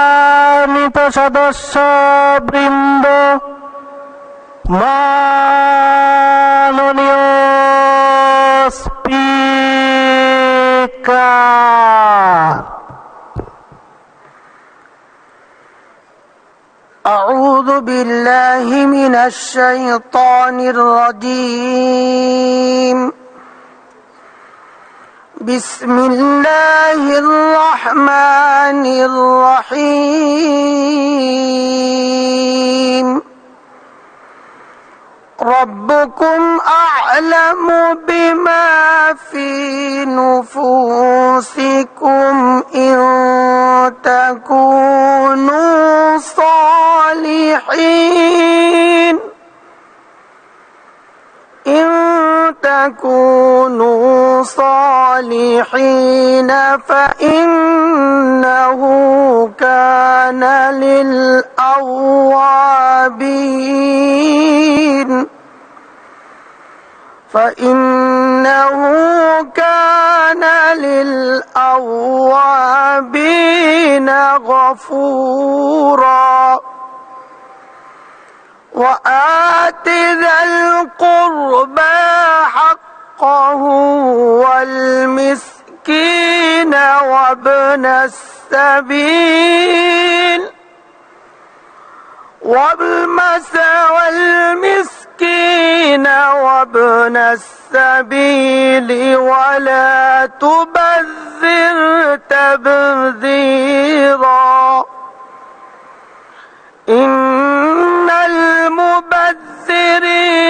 সম্মানিত সদস্য বৃন্দ মাননীয় স্পিকার أعوذ بالله من الشيطان الرجيم بسم الله الرحمن الرحيم. ربكم أعلم بما في نفوسكم إن تكونوا صالحين إن تكونوا صالحين فإنه كان للأوابين. فإنه كان للأوابين غفورا حقه والمسكين وابن السبيل والمس والمسكين وابن السبيل ولا تبذر تبذيرا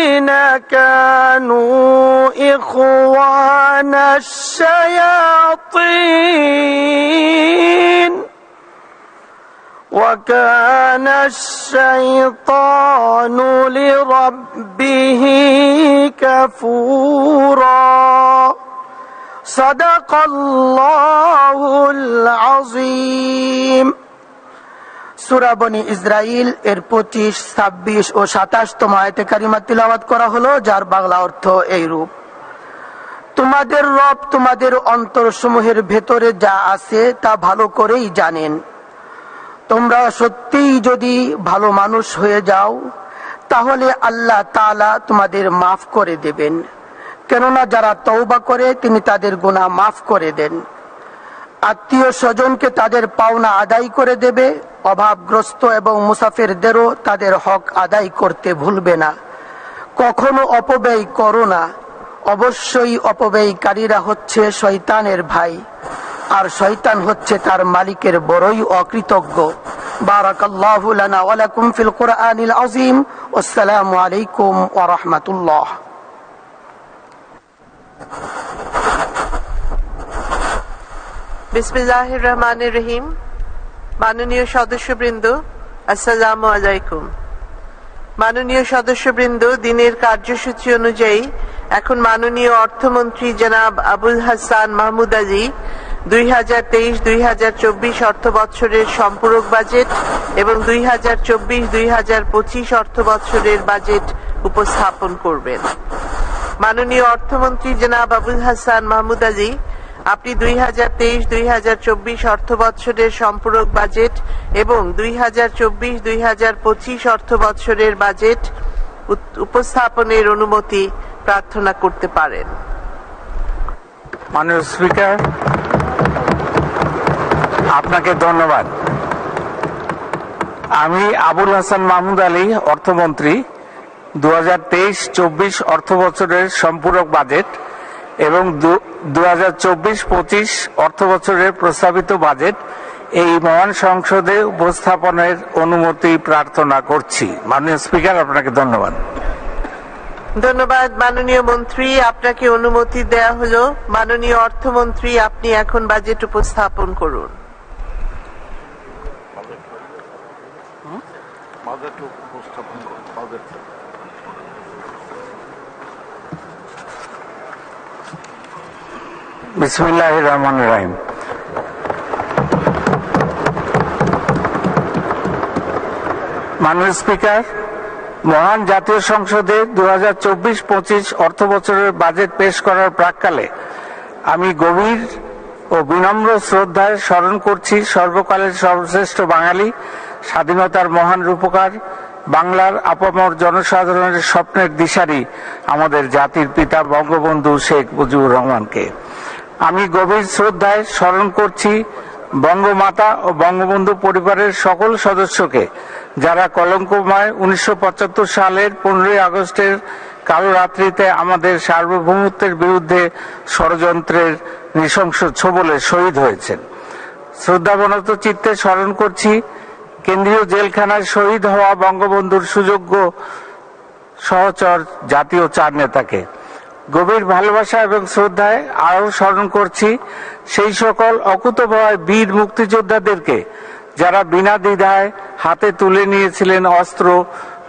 المبذرين كانوا إخوان الشياطين وكان الشيطان لربه كفورا. صدق الله العظيم. সুরাবনী ইসরাইল এর পঁচিশ, ছাব্বিশ ও সাতাশতম আয়তে কারিমা তিলাবাত করা হলো, যার বাংলা অর্থ এই রূপ। তোমাদের রব তোমাদের অন্তর সমূহের ভেতরে যা আছে তা ভালো করেই জানেন। তোমরা সত্যিই যদি ভালো মানুষ হয়ে যাও, তাহলে আল্লাহ তাআলা তোমাদের মাফ করে দেবেন। কেননা যারা তৌবা করে, তিনি তাদের গুণা মাফ করে দেন। আত্মীয় স্বজনকে তাদের পাওনা আদায় করে দেবে, অভাবগ্রস্ত এবং মুসাফিরদেরও তাদের হক আদায় করতে ভুলবে না। কখনো অপব্যয় করো না। অবশ্যই অপব্যয়কারীরা হচ্ছে শয়তানের ভাই, আর শয়তান হচ্ছে তার মালিকের বড়ই অকৃতজ্ঞ। বারাকাল্লাহু লানা ওয়া লাকুম ফিল কুরআনিল আযীম। আসসালামু আলাইকুম ওয়া রাহমাতুল্লাহ। বিসমিল্লাহির রহমানির রহিম মাননীয় সদস্যবৃন্দ, আসসালামু আলাইকুম। মাননীয় সদস্যবৃন্দ, দিনের কার্যসূচি অনুযায়ী এখন মাননীয় অর্থমন্ত্রী জনাব আবুল হাসান মাহমুদ আলী দুই হাজার তেইশ দুই হাজার চব্বিশ অর্থ বৎসরের সম্পূরক বাজেট এবং দুই হাজার চব্বিশ দুই হাজার পঁচিশ অর্থ বৎসরের বাজেট উপস্থাপন করবেন। মাননীয় অর্থমন্ত্রী জনাব আবুল হাসান মাহমুদ আলী আপনি দুই হাজার তেইশ, দুই হাজার চব্বিশ অর্থ বৎসরের সম্পূরক বাজেট এবং দুই হাজার চব্বিশ, দুই হাজার পঁচিশ অর্থ বৎসরের বাজেট উপস্থাপনের অনুমতি প্রার্থনা করতে পারেন। মাননীয় স্পিকার, আপনাকে ধন্যবাদ। আমি আবুল হাসান মাহমুদ আলী, অর্থমন্ত্রী দু হাজার তেইশ, চব্বিশ অর্থ বছরের সম্পূরক বাজেট এবং দু হাজার চব্বিশ পঁচিশ অর্থ বছরের প্রস্তাবিত বাজেট এই মহান সংসদে উপস্থাপনের অনুমতি প্রার্থনা করছি। মাননীয় স্পিকার আপনাকে ধন্যবাদ। ধন্যবাদ মাননীয় মন্ত্রী। আপনাকে অনুমতি দেয়া হলো। মাননীয় অর্থমন্ত্রী আপনি এখন বাজেট উপস্থাপন করুন। বিসমিল্লাহ রহমান রাহিম। মাননীয় স্পিকার, মহান জাতীয় সংসদে দু হাজার চব্বিশ পঁচিশ অর্থ বছরের বাজেট পেশ করার প্রাককালে আমি গভীর ও বিনম্র শ্রদ্ধায় স্মরণ করছি সর্বকালের সর্বশ্রেষ্ঠ বাঙালি, স্বাধীনতার মহান রূপকার, বাংলার আপামর জনসাধারণের স্বপ্নের দিশারি আমাদের জাতির পিতা বঙ্গবন্ধু শেখ মুজিবুর রহমানকে। আমি গভীর শ্রদ্ধায় স্মরণ করছি বঙ্গমাতা ও বঙ্গবন্ধু পরিবারের সকল সদস্যকে, যারা কলঙ্কময় উনিশশো সালের পনেরোই আগস্টের কালো রাত্রিতে আমাদের সার্বভৌমত্বের বিরুদ্ধে ষড়যন্ত্রের নৃশংস ছোবলে শহীদ হয়েছেন। শ্রদ্ধাবনত চিত্তে স্মরণ করছি, কেন্দ্রীয় জেলখানায় শহীদ হওয়া বঙ্গবন্ধুর সুযোগ্য সহচর জাতীয় চার নেতাকে। গভীর ভালোবাসা এবং শ্রদ্ধায় আরও স্মরণ করছি সেই সকল অকুতভয় বীর মুক্তিযোদ্ধাদেরকে যারা বিনা দ্বিধায় হাতে তুলে নিয়েছিলেন অস্ত্র,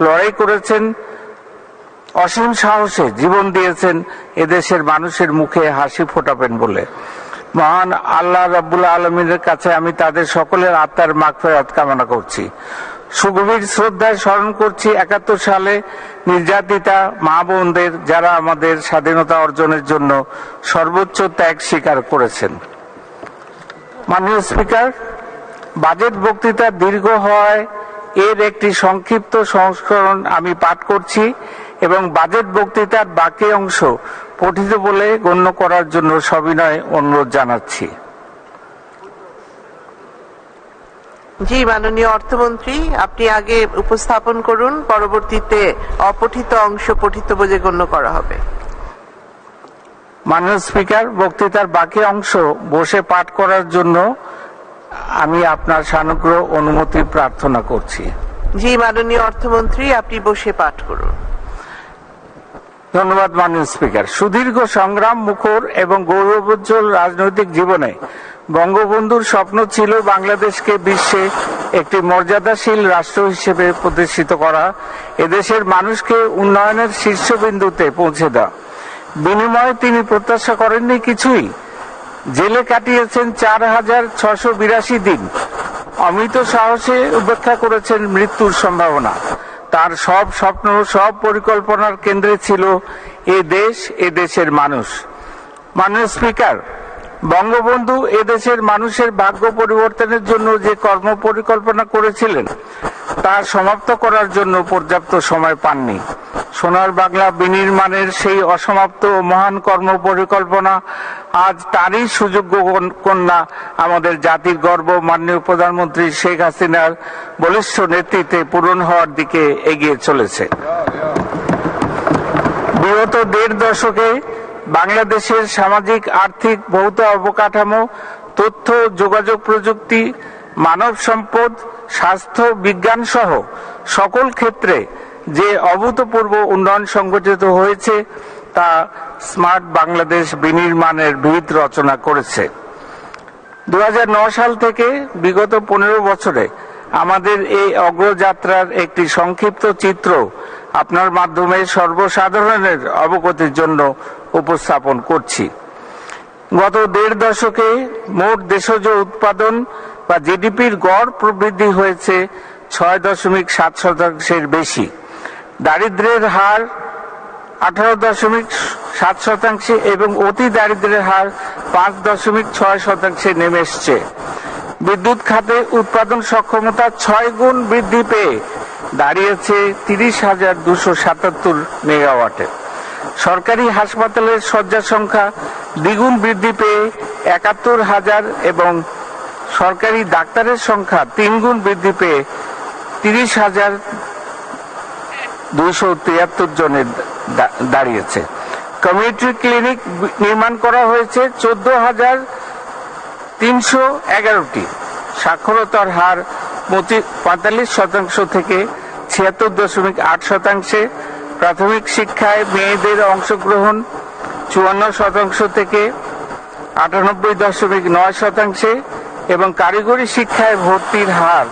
লড়াই করেছেন, অসীম সাহসে জীবন দিয়েছেন এদেশের মানুষের মুখে হাসি ফোটাবেন বলে। মহান আল্লাহ রাব্বুল আলমিনের কাছে আমি তাদের সকলের আত্মার মাগফেরাত কামনা করছি। সুগভীর শ্রদ্ধায় স্মরণ করছি একাত্তর সালে নির্যাতিতা মা বোনদের যারা আমাদের স্বাধীনতা অর্জনের জন্য সর্বোচ্চ ত্যাগ স্বীকার করেছেন। মাননীয় স্পিকার, বাজেট বক্তৃতা দীর্ঘ হওয়ায় এর একটি সংক্ষিপ্ত সংস্করণ আমি পাঠ করছি এবং বাজেট বক্তৃতার বাকি অংশ পঠিত বলে গণ্য করার জন্য সবিনয় অনুরোধ জানাচ্ছি। জি মাননীয় অর্থমন্ত্রী আপনি আগে উপস্থাপন করুন পরবর্তীতে অপঠিত অংশ পঠিত বলে গণ্য করা হবে। মাননীয় স্পিকার বক্তৃতার বাকি অংশ বসে পাঠ করার জন্য আমি আপনার সানুগ্রহ অনুমতি প্রার্থনা করছি। জি মাননীয় অর্থমন্ত্রী আপনি বসে পাঠ করুন। ধন্যবাদ মাননীয় স্পিকার। সুদীর্ঘ সংগ্রাম মুখর এবং গৌরবোজ্জ্বল রাজনৈতিক জীবনে বঙ্গবন্ধুর স্বপ্ন ছিল বাংলাদেশকে বিশ্বে একটি মর্যাদাশীল রাষ্ট্র হিসেবে প্রতিষ্ঠিত করা, এদেশের মানুষকে উন্নয়নের শীর্ষবিন্দুতে পৌঁছে দেওয়া। বিনিময়ে তিনি প্রত্যাশা করেননি কিছুই। জেলে কাটিয়েছেন চার হাজার ছশো বিরাশি দিন। অমিত সাহসে উপেক্ষা করেছেন মৃত্যুর সম্ভাবনা। তার সব স্বপ্ন সব পরিকল্পনার কেন্দ্রে ছিল এ দেশ, এ দেশের মানুষ। মাননীয় স্পিকার বঙ্গবন্ধু এদেশের মানুষের ভাগ্য পরিবর্তনের জন্য যে কর্ম পরিকল্পনা করেছিলেন, তা সমাপ্ত করার জন্য পর্যাপ্ত সময় পাননি। সোনার বাংলা বিনির্মাণের সেই অসমাপ্ত মহান কর্ম পরিকল্পনা আজ তারই সুযোগ্য কন্যা আমাদের জাতির গর্ব মাননীয় প্রধানমন্ত্রী শেখ হাসিনার বলিষ্ঠ নেতৃত্বে পূরণ হওয়ার দিকে এগিয়ে চলেছে। বিগত দেড় দশকে বাংলাদেশের সামাজিক, আর্থিক, ভৌত অবকাঠামো, তথ্য, যোগাযোগ প্রযুক্তি, মানব সম্পদ, স্বাস্থ্য, বিজ্ঞান সহ সকল ক্ষেত্রে যে অভূতপূর্ব উন্নয়ন সংগঠিত হয়েছে, তা স্মার্ট বাংলাদেশ বিনির্মাণের ভিত রচনা করেছে। দুহাজার নয় সাল থেকে বিগত পনেরো বছরে আমাদের এই অগ্রযাত্রার একটি সংক্ষিপ্ত চিত্র আপনার মাধ্যমে সর্বসাধারণের অবগতির জন্য উপস্থাপন করছি। গত দেড় দশকে মোট দেশজ উৎপাদন বা জিডিপির গড় প্রবৃদ্ধি হয়েছে ছয় দশমিক সাত শতাংশের বেশি। দারিদ্র্যের হার আঠারো দশমিক সাত শতাংশে এবং অতি দারিদ্র্যের হার পাঁচ দশমিক ছয় শতাংশে নেমে এসছে। বিদ্যুৎ খাতে উৎপাদন সক্ষমতা ছয় গুণ বৃদ্ধি পেয়ে দাঁড়িয়েছে তিরিশ হাজার দুশো সাতাত্তর মেগাওয়াটে। সরকারি হাসপাতালের শয্যা সংখ্যা দ্বিগুণ বৃদ্ধি পেয়ে একাত্তর হাজার এবং সরকারি ডাক্তারের সংখ্যা তিন গুণ বৃদ্ধি পেয়ে তিরিশ হাজার দুইশো তিয়াত্তর জনের দাঁড়িয়েছে। কমিউনিটি ক্লিনিক নির্মাণ করা হয়েছে চোদ্দ হাজার তিনশো এগারোটি। সাক্ষরতার হার পঁয়তাল্লিশ শতাংশ থেকে ছিয়াত্তর দশমিক আট শতাংশে প্রাথমিক শিক্ষায় মেয়েদের অংশগ্রহণ চুয়ান্ন শতাংশ থেকে আটানব্বই দশমিক নয় শতাংশে এবং কারিগরি শিক্ষায় ভর্তির হার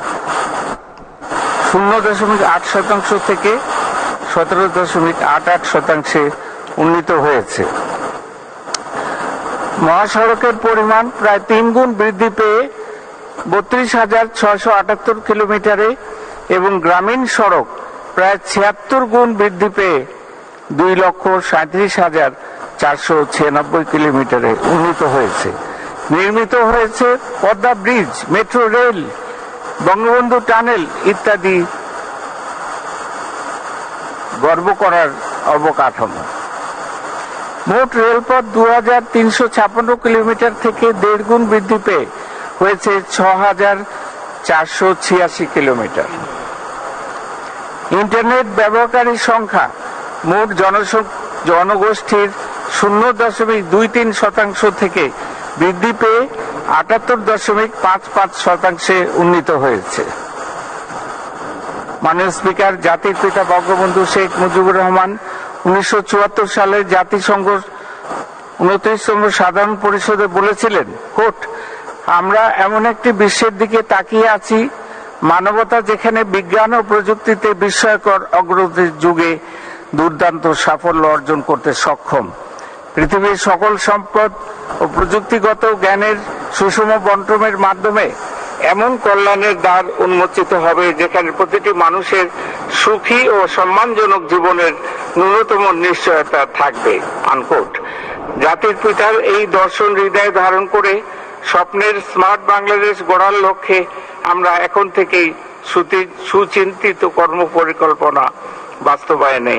শূন্য দশমিক আট শতাংশ থেকে সতেরো দশমিক আট আট শতাংশে উন্নীত হয়েছে। মহাসড়কের পরিমাণ প্রায় তিন গুণ বৃদ্ধি পেয়ে বত্রিশ হাজার ছয়শো আটাত্তর কিলোমিটারে এবং গ্রামীণ সড়ক প্রায় ছিয়াত্তর গুণ বৃদ্ধি পেয়ে দুই লক্ষ সাঁত্রিশ হাজার চারশো ছিয়ানব্বই কিলোমিটারে উন্নীত হয়েছে। নির্মিত হয়েছে Padma bridge, metro rail, Bangabandhu tunnel ইত্যাদি গর্ব করার অবকাঠামো। মোট রেলপথ দু হাজার তিনশো ছাপ্পান্ন কিলোমিটার থেকে দেড় গুণ বৃদ্ধি পেয়ে হয়েছে ছ হাজার চারশো ছিয়াশি কিলোমিটার। ইন্টারনেট ব্যবহারকারীর সংখ্যা মোট জনগোষ্ঠীর শূন্য দশমিক দুই তিন শতাংশ থেকে বৃদ্ধি পেয়ে আটাত্তর দশমিক পাঁচ পাঁচ শতাংশে উন্নীত হয়েছে। মাননীয় স্পিকার, জাতির পিতা বঙ্গবন্ধু শেখ মুজিবুর রহমান উনিশশো চুয়াত্তর সালে জাতিসংঘ উনত্রিশতম সাধারণ পরিষদে বলেছিলেন, কোট, আমরা এমন একটি বিশ্বের দিকে তাকিয়ে আছি মানবতা যেখানে বিজ্ঞান ও প্রযুক্তিতে বিস্ময়কর অগ্রগতির যুগে দুর্দান্ত সাফল্য অর্জন করতে সক্ষম। পৃথিবীর সকল সম্পদ ও প্রযুক্তিগত জ্ঞানের সুষম বন্টনের মাধ্যমে এমন কল্যাণের দ্বার উন্মোচিত হবে যেখানে প্রতিটি মানুষের সুখী ও সম্মানজনক জীবনের ন্যূনতম নিশ্চয়তা থাকবে। আনকোট। জাতির পিতার এই দর্শন হৃদয়ে ধারণ করে স্বপ্নের স্মার্ট বাংলাদেশ গড়ার লক্ষ্যে আমরা এখন থেকেই সুচিন্তিত কর্মপরিকল্পনা বাস্তবায়নে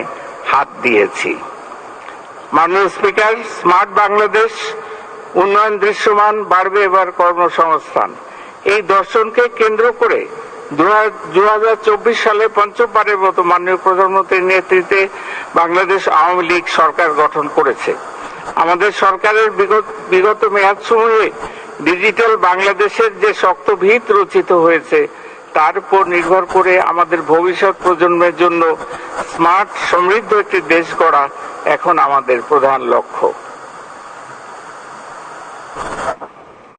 হাত দিয়েছি। মাননীয় স্পিকার, স্মার্ট বাংলাদেশ উন্নয়ন দৃশ্যমান বাড়বে এবার কর্মসংস্থান। এই দর্শনকে কেন্দ্র করে দু হাজার চব্বিশ সালে পঞ্চমবারের মতো মাননীয় প্রধানমন্ত্রীর নেতৃত্বে বাংলাদেশ আওয়ামী লীগ সরকার গঠন করেছে। আমাদের সরকারের বিগত বিগত মেয়াদ সমূহে ডিজিটাল বাংলাদেশের যে শক্ত ভিত রচিত হয়েছে, তার উপর নির্ভর করে আমাদের ভবিষ্যৎ প্রজন্মের জন্য স্মার্ট সমৃদ্ধ একটি দেশ গড়া এখন আমাদের প্রধান লক্ষ্য।